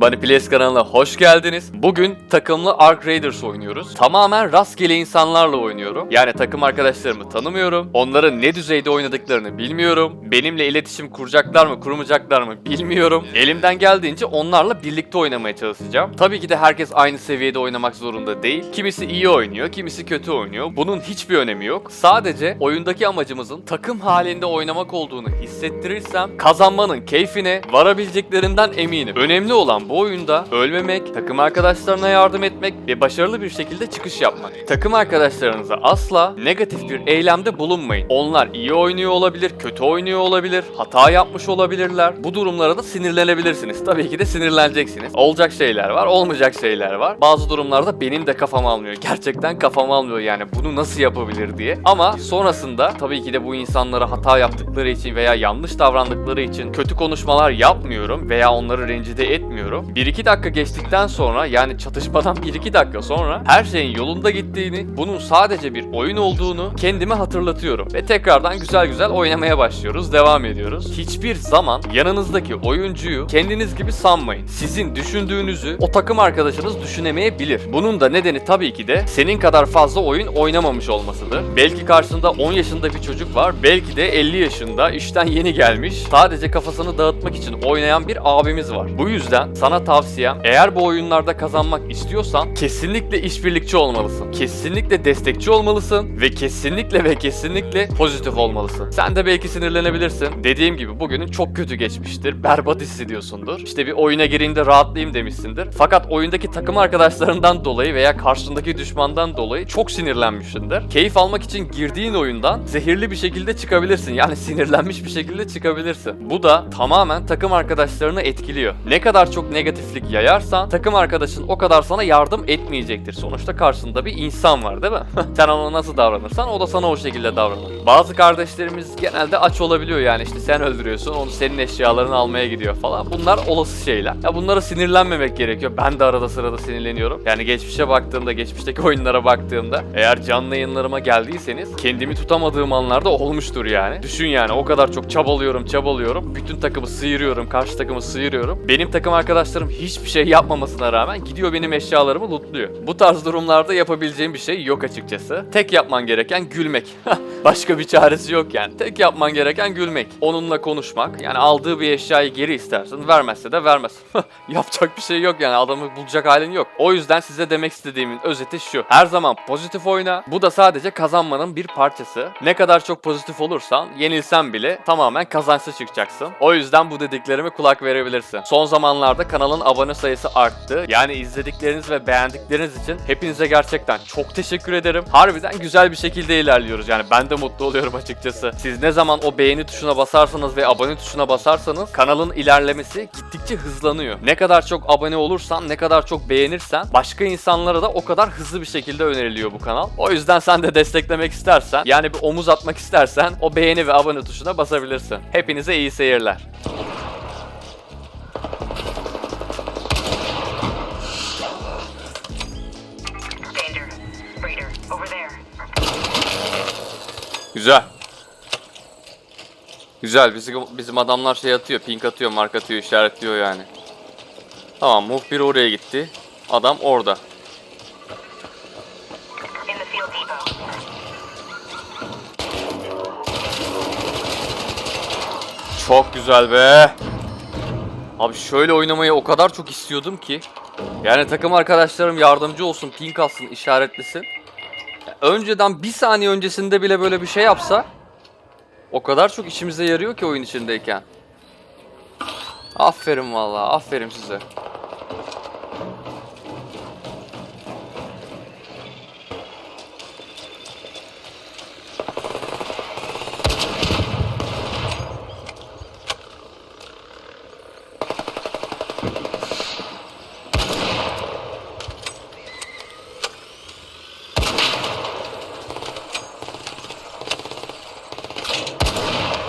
Bunny Plays kanalına hoş geldiniz. Bugün takımlı Ark Raiders oynuyoruz. Tamamen rastgele insanlarla oynuyorum. Yani takım arkadaşlarımı tanımıyorum. Onların ne düzeyde oynadıklarını bilmiyorum. Benimle iletişim kuracaklar mı kurmayacaklar mı bilmiyorum. Elimden geldiğince onlarla birlikte oynamaya çalışacağım. Tabii ki de herkes aynı seviyede oynamak zorunda değil. Kimisi iyi oynuyor, kimisi kötü oynuyor. Bunun hiçbir önemi yok. Sadece oyundaki amacımızın takım halinde oynamak olduğunu hissettirirsem kazanmanın keyfine varabileceklerinden eminim. Önemli olan bu oyunda ölmemek, takım arkadaşlarına yardım etmek ve başarılı bir şekilde çıkış yapmak. Takım arkadaşlarınıza asla negatif bir eylemde bulunmayın. Onlar iyi oynuyor olabilir, kötü oynuyor olabilir, hata yapmış olabilirler. Bu durumlara da sinirlenebilirsiniz. Tabii ki de sinirleneceksiniz. Olacak şeyler var, olmayacak şeyler var. Bazı durumlarda benim de kafam almıyor. Gerçekten kafam almıyor yani bunu nasıl yapabilir diye. Ama sonrasında tabii ki de bu insanlara hata yaptıkları için veya yanlış davrandıkları için kötü konuşmalar yapmıyorum veya onları rencide etmiyorum. 1-2 dakika geçtikten sonra yani çatışmadan 1-2 dakika sonra her şeyin yolunda gittiğini, bunun sadece bir oyun olduğunu kendime hatırlatıyorum. Ve tekrardan güzel güzel oynamaya başlıyoruz, devam ediyoruz. Hiçbir zaman yanınızdaki oyuncuyu kendiniz gibi sanmayın. Sizin düşündüğünüzü o takım arkadaşınız düşünemeyebilir. Bunun da nedeni tabii ki de senin kadar fazla oyun oynamamış olmasıdır. Belki karşında 10 yaşında bir çocuk var, belki de 50 yaşında işten yeni gelmiş, sadece kafasını dağıtmak için oynayan bir abimiz var. Bu yüzden sana tavsiyem eğer bu oyunlarda kazanmak istiyorsan kesinlikle işbirlikçi olmalısın. Kesinlikle destekçi olmalısın ve kesinlikle ve kesinlikle pozitif olmalısın. Sen de belki sinirlenebilirsin. Dediğim gibi bugünün çok kötü geçmiştir. Berbat hissediyorsundur. İşte bir oyuna gireyim de rahatlayayım demişsindir. Fakat oyundaki takım arkadaşlarından dolayı veya karşındaki düşmandan dolayı çok sinirlenmişsindir. Keyif almak için girdiğin oyundan zehirli bir şekilde çıkabilirsin. Yani sinirlenmiş bir şekilde çıkabilirsin. Bu da tamamen takım arkadaşlarını etkiliyor. Ne kadar çok negatiflik yayarsan takım arkadaşın o kadar sana yardım etmeyecektir. Sonuçta karşında bir insan var değil mi? Sen ona nasıl davranırsan o da sana o şekilde davranır. Bazı kardeşlerimiz genelde aç olabiliyor yani işte sen öldürüyorsun onu senin eşyalarını almaya gidiyor falan. Bunlar olası şeyler. Ya bunlara sinirlenmemek gerekiyor. Ben de arada sırada sinirleniyorum. Yani geçmişe baktığımda, geçmişteki oyunlara baktığımda eğer canlı yayınlarıma geldiyseniz kendimi tutamadığım anlarda olmuştur yani. Düşün yani o kadar çok çabalıyorum, çabalıyorum. Bütün takımı sıyırıyorum, karşı takımı sıyırıyorum. Benim takım arkadaşlarım hiçbir şey yapmamasına rağmen gidiyor benim eşyalarımı lootluyor. Bu tarz durumlarda yapabileceğim bir şey yok açıkçası. Tek yapman gereken gülmek. Başka bir çaresi yok yani. Tek yapman gereken gülmek. Onunla konuşmak. Yani aldığı bir eşyayı geri istersin. Vermezse de vermez. Yapacak bir şey yok yani. Adamı bulacak halin yok. O yüzden size demek istediğimin özeti şu. Her zaman pozitif oyna. Bu da sadece kazanmanın bir parçası. Ne kadar çok pozitif olursan yenilsen bile tamamen kazançlı çıkacaksın. O yüzden bu dediklerime kulak verebilirsin. Son zamanlarda kanalın abone sayısı arttı. Yani izledikleriniz ve beğendikleriniz için hepinize gerçekten çok teşekkür ederim. Harbiden güzel bir şekilde ilerliyoruz. Yani ben de mutlu oluyorum açıkçası. Siz ne zaman o beğeni tuşuna basarsanız ve abone tuşuna basarsanız kanalın ilerlemesi gittikçe hızlanıyor. Ne kadar çok abone olursan, ne kadar çok beğenirsen başka insanlara da o kadar hızlı bir şekilde öneriliyor bu kanal. O yüzden sen de desteklemek istersen, yani bir omuz atmak istersen o beğeni ve abone tuşuna basabilirsin. Hepinize iyi seyirler. Güzel. Güzel. Bizim, bizim adamlar şey atıyor. Pink atıyor, mark atıyor, işaretliyor yani. Tamam. Muhbir oraya gitti. Adam orada. Çok güzel be. Abi şöyle oynamayı o kadar çok istiyordum ki. Yani takım arkadaşlarım yardımcı olsun, pink alsın, işaretlesin. Önceden bir saniye öncesinde bile böyle bir şey yapsa o kadar çok işimize yarıyor ki oyun içindeyken. Aferin vallahi, aferin size.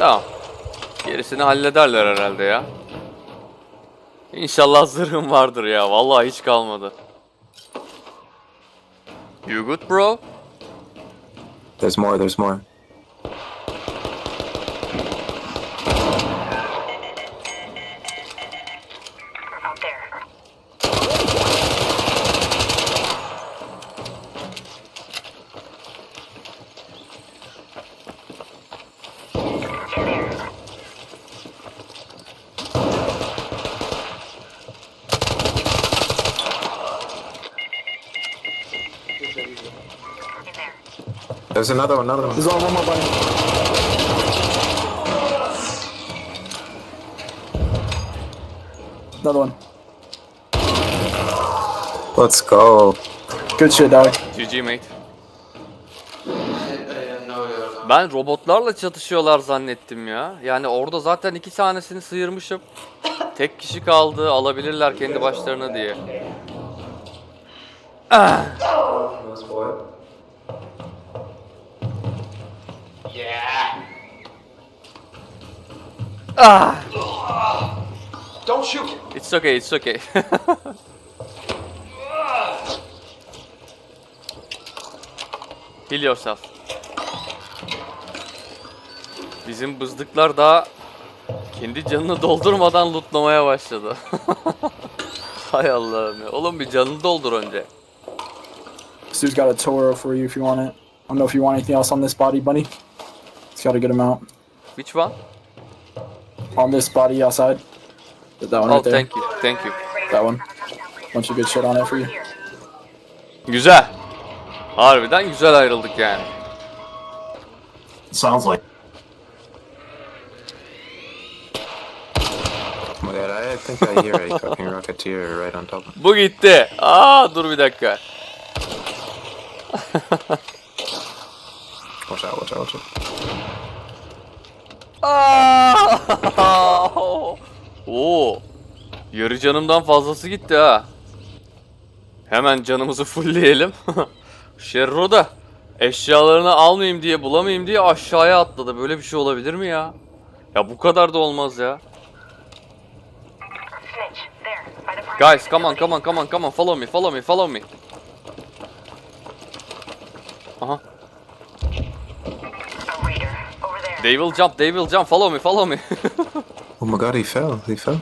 Tamam. Gerisini hallederler herhalde ya. İnşallah zırhım vardır ya. Vallahi hiç kalmadı. You good bro? There's more, there's more. Out there. There's another one, another one. There's only one more bunny. Another one. Let's go. Good shit, dog. GG mate. Ben robotlarla çatışıyorlar zannettim ya. Yani orada zaten iki tanesini sıyırmışım. Tek kişi kaldı alabilirler kendi başlarına diye. Don't shoot! It's okay, it's okay. Heal yourself. Bizim bızdıklar daha kendi canını doldurmadan lootlamaya başladı. Hay Allah'ım ya. Oğlum bir canını doldur önce. Dude's got a Toro for you if you want it. I don't know if you want anything else on this body, bunny. It's got a good amount. Which one? On this body outside. That one Oh right there. thank you, thank you. That one. Bunch of good shit on it for you. Güzel. Harbiden güzel ayrıldık yani. Sounds like my god, I think I hear a fucking rocketeer right on top. Bu gitti. Aa dur bir dakika. Watch out, watch out, watch out. Aa! Oo. Yarı canımdan fazlası gitti ha. Hemen canımızı fullleyelim. Şerro da eşyalarını almayayım diye bulamayayım diye aşağıya atladı. Böyle bir şey olabilir mi ya? Ya bu kadar da olmaz ya. Guys, come on, come on, come on, come on. Follow me, follow me, follow me. Aha. They will jump, they will jump. Follow me, follow me. Oh my god, he fell, he fell.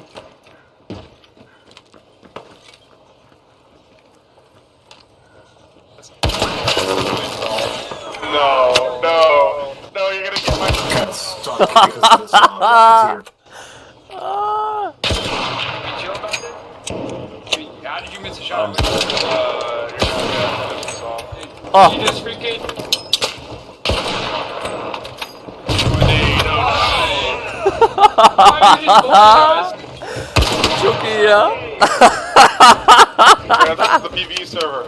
No, no, no, you're gonna get my cut stuck because of this uh, How did you miss a shot? Uh, you're not gonna miss off. Ah. You just freaking. Why you just bullshit Çok iyi ya. Yeah, that's the PvE server.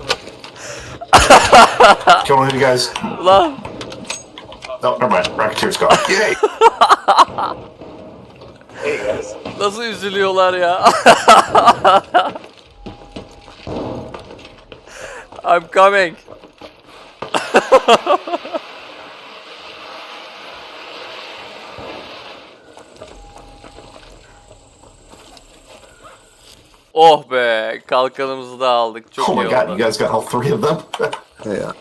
Kill one of you guys. Lan. No, never mind. Racketeer's gone. Yay! hey guys. Nasıl üzülüyorlar ya? I'm coming. oh be, kalkanımızı da aldık. Çok Oh iyi my god, you oldu. guys got all three of them? Yeah.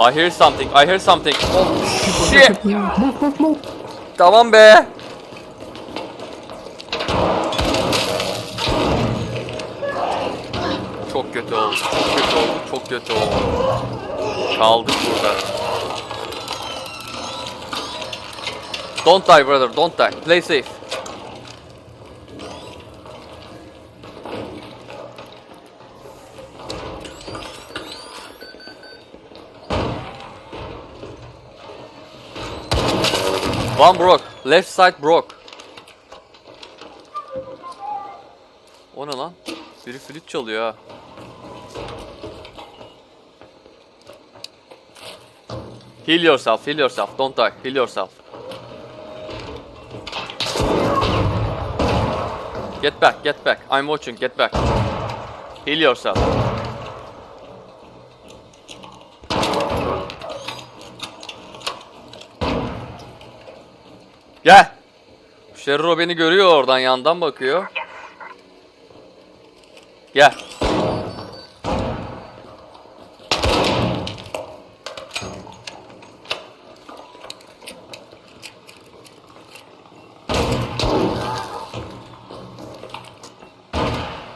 I hear something, I hear something. Oh shit. tamam be. Çok kötü oldu, çok kötü oldu, çok kötü oldu. Kaldık burada. Don't die brother, don't die. Play safe. One broke. Left side broke. O ne lan? Biri flüt çalıyor ha. Heal yourself, heal yourself. Don't die. Heal yourself. Get back, get back. I'm watching. Get back. Heal yourself. Gel. Sherro beni görüyor oradan yandan bakıyor. Gel.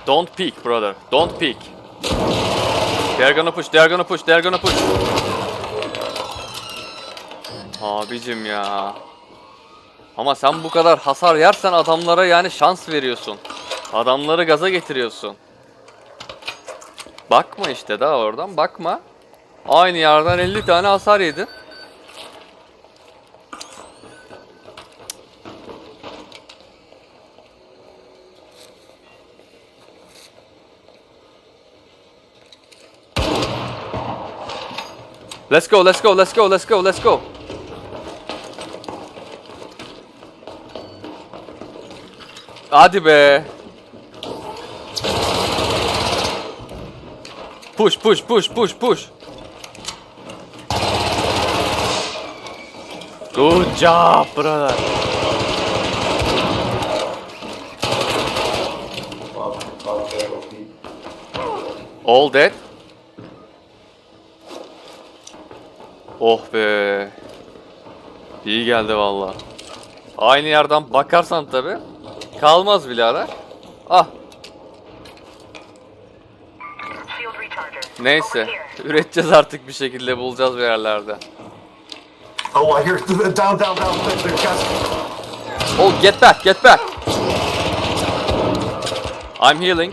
Don't peek brother. Don't peek. They're gonna push. They're gonna push. They're gonna push. Abicim ya. Ama sen bu kadar hasar yersen adamlara yani şans veriyorsun. Adamları gaza getiriyorsun. Bakma işte daha oradan bakma. Aynı yerden 50 tane hasar yedi. Let's go, let's go, let's go, let's go, let's go. Hadi be. Push, push, push, push, push. Good job, brother. All dead. Oh be. İyi geldi valla. Aynı yerden bakarsan tabi kalmaz birader. Ah neyse üreteceğiz artık bir şekilde bulacağız bir yerlerde. Oh, I hear down, down, down. Oh get back get back. I'm healing.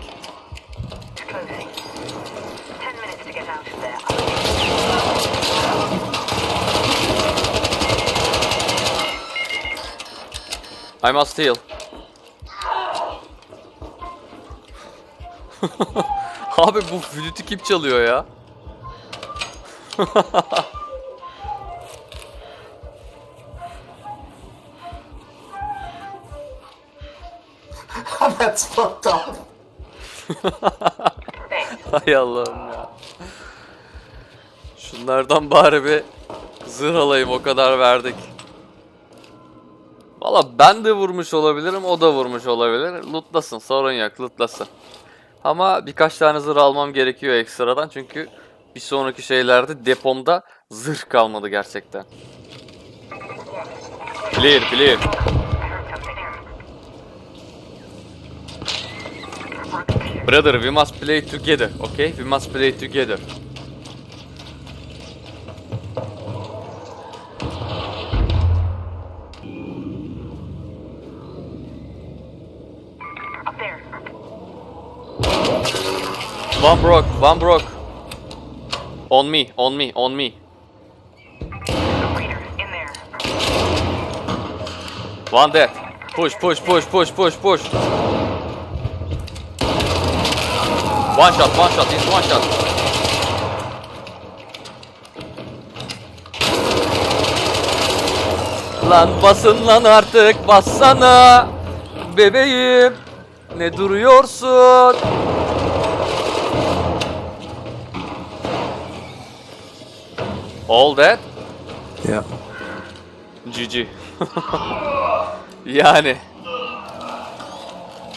I must heal. Abi bu flütü kim çalıyor ya? That's fucked up. Hay Allah'ım ya. Şunlardan bari bir zırh alayım o kadar verdik. Valla ben de vurmuş olabilirim o da vurmuş olabilir. Lootlasın sorun yok lootlasın. Ama birkaç tane zırh almam gerekiyor ekstradan çünkü bir sonraki şeylerde depomda zırh kalmadı gerçekten. Clear clear. Brother we must play together okay? We must play together. One broke, one broke. On me, on me, on me. One dead. Push, push, push, push, push, push. One shot, one shot, he's one shot. Lan basın lan artık bassana Bebeğim Ne duruyorsun All dead Yeah. GG. yani.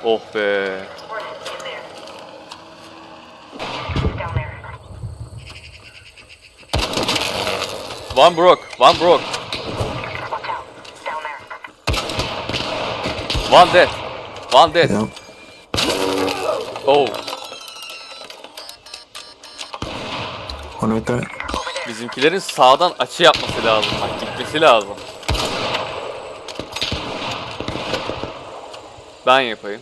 Oh be. One broke, one broke, one dead, one dead. Yeah. Oh, One right there. Bizimkilerin sağdan açı yapması lazım. Bak gitmesi lazım. Ben yapayım.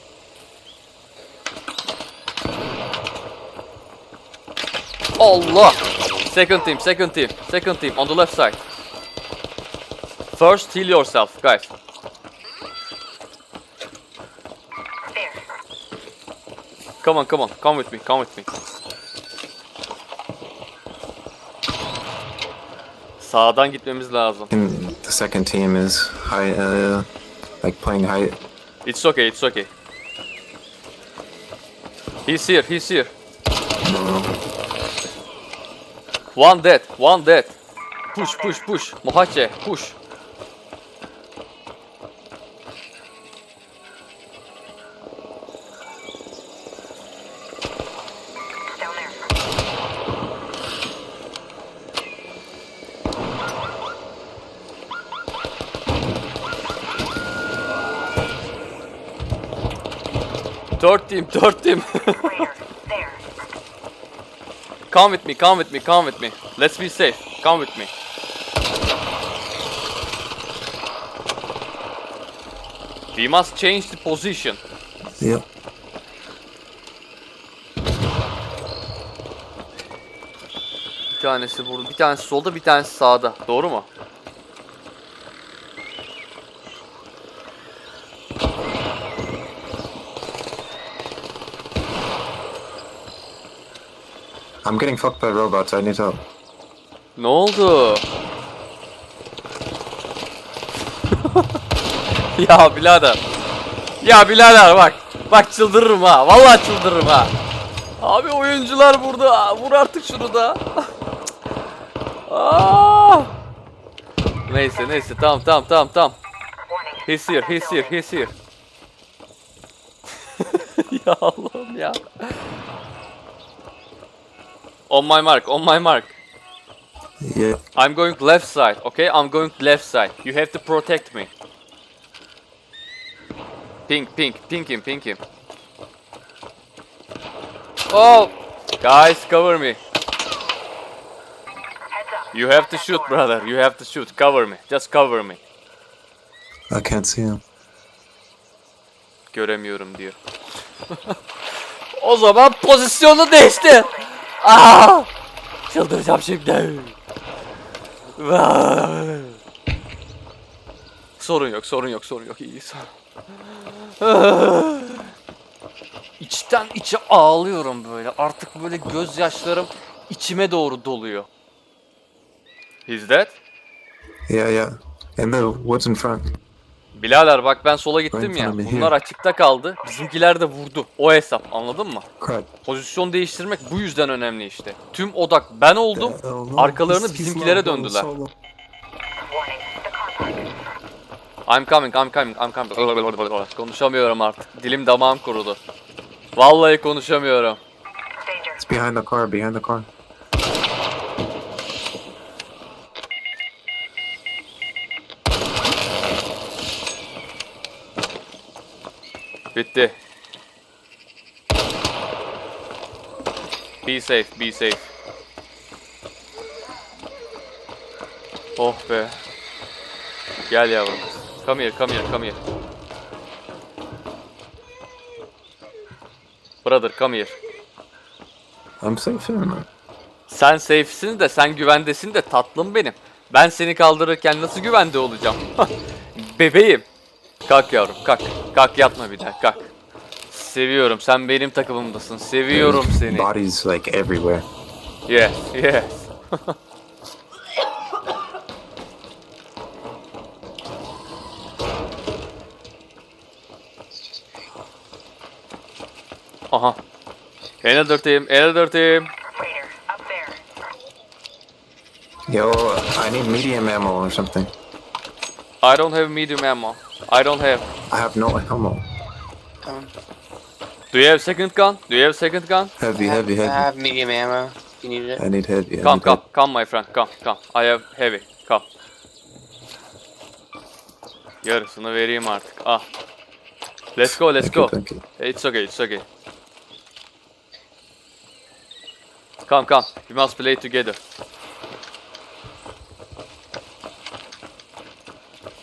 Allah! Second team, second team, second team on the left side. First heal yourself, guys. Come on, come on, come with me, come with me. Sağdan gitmemiz lazım. And the second team is high, uh, like playing high. It's okay, it's okay. He's here, he's here. One dead, one dead. Push, push, push. Mohache, push. Raider. There. come with me, come with me, come with me. Let's be safe. Come with me. We must change the position. Yep. tanesi burada. Bir tanesi solda, bir tanesi sağda. Doğru mu? I'm getting fucked by robots. I need help. Ne oldu? ya birader. Ya birader bak. Bak çıldırırım ha. Vallahi çıldırırım ha. Abi oyuncular burada. Vur artık şunu da. Aa! Neyse neyse tamam tamam tamam tamam. He's here, he's here, he's here. ya Allah'ım ya. On my mark, on my mark. Yeah. I'm going left side, okay? I'm going left side. You have to protect me. Pink, pink, pink him, pink him. Oh! Guys, cover me. You have to shoot, brother. You have to shoot. Cover me. Just cover me. I can't see him. Göremiyorum diyor. o zaman pozisyonu değiştir. Aa! Çıldıracağım şimdi. Vay! sorun yok, sorun yok, sorun yok. İyiyiz. İçten içe ağlıyorum böyle. Artık böyle gözyaşlarım içime doğru doluyor. Is that? Yeah, yeah. In the woods in front. Bilader bak ben sola gittim ya. Bunlar açıkta kaldı. Bizimkiler de vurdu. O hesap anladın mı? Pozisyon değiştirmek bu yüzden önemli işte. Tüm odak ben oldum. Arkalarını bizimkilere döndüler. I'm coming, I'm coming, I'm coming. Konuşamıyorum artık. Dilim damağım kurudu. Vallahi konuşamıyorum. It's behind the car. Behind the car. Bitti. Be safe, be safe. Oh be. Gel yavrum. Come here, come here, come here. Brother, come here. I'm safe man. Sen safe'sin de sen güvendesin de tatlım benim. Ben seni kaldırırken nasıl güvende olacağım? Bebeğim. Kalk yavrum kalk. Kalk yatma bir daha kalk. Seviyorum sen benim takımımdasın. Seviyorum seni. Bodies like everywhere. Yes yes. Aha. Team. Raider. Up there. Yo, I need medium ammo or something. I don't have medium ammo. I don't have. I have no ammo. Do you have second gun? Do you have second gun? Heavy, heavy, I heavy. have medium ammo. if You need it. I need heavy. I Come, need come, come, my friend. Come, come. I have heavy. Come. Yarısını vereyim artık. Ah. Let's go, let's Thank you, go. thank you. It's okay, it's okay. Come, come. We must play together.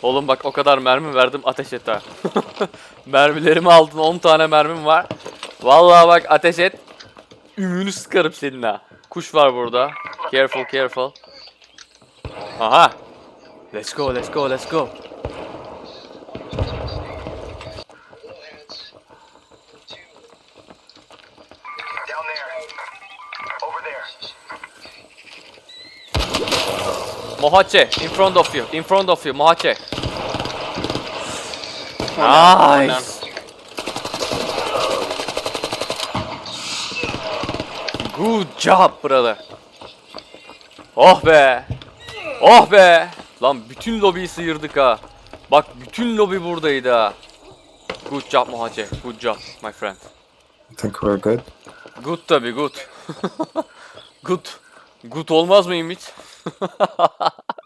Oğlum bak o kadar mermi verdim ateş et ha. Mermilerimi aldın 10 tane mermim var. Vallahi bak ateş et. Ümünü sıkarım senin ha. Kuş var burada. Careful careful. Aha. Let's go let's go let's go. Mohache in front of you. In front of you Mohache. Nice. Good job brother. Oh be. Oh be. Lan bütün lobiyi sıyırdık ha. Bak bütün lobi buradaydı ha. Good job Mohache. Good job my friend. I think we're good. Good tabi good. good. Good olmaz mıyım hiç?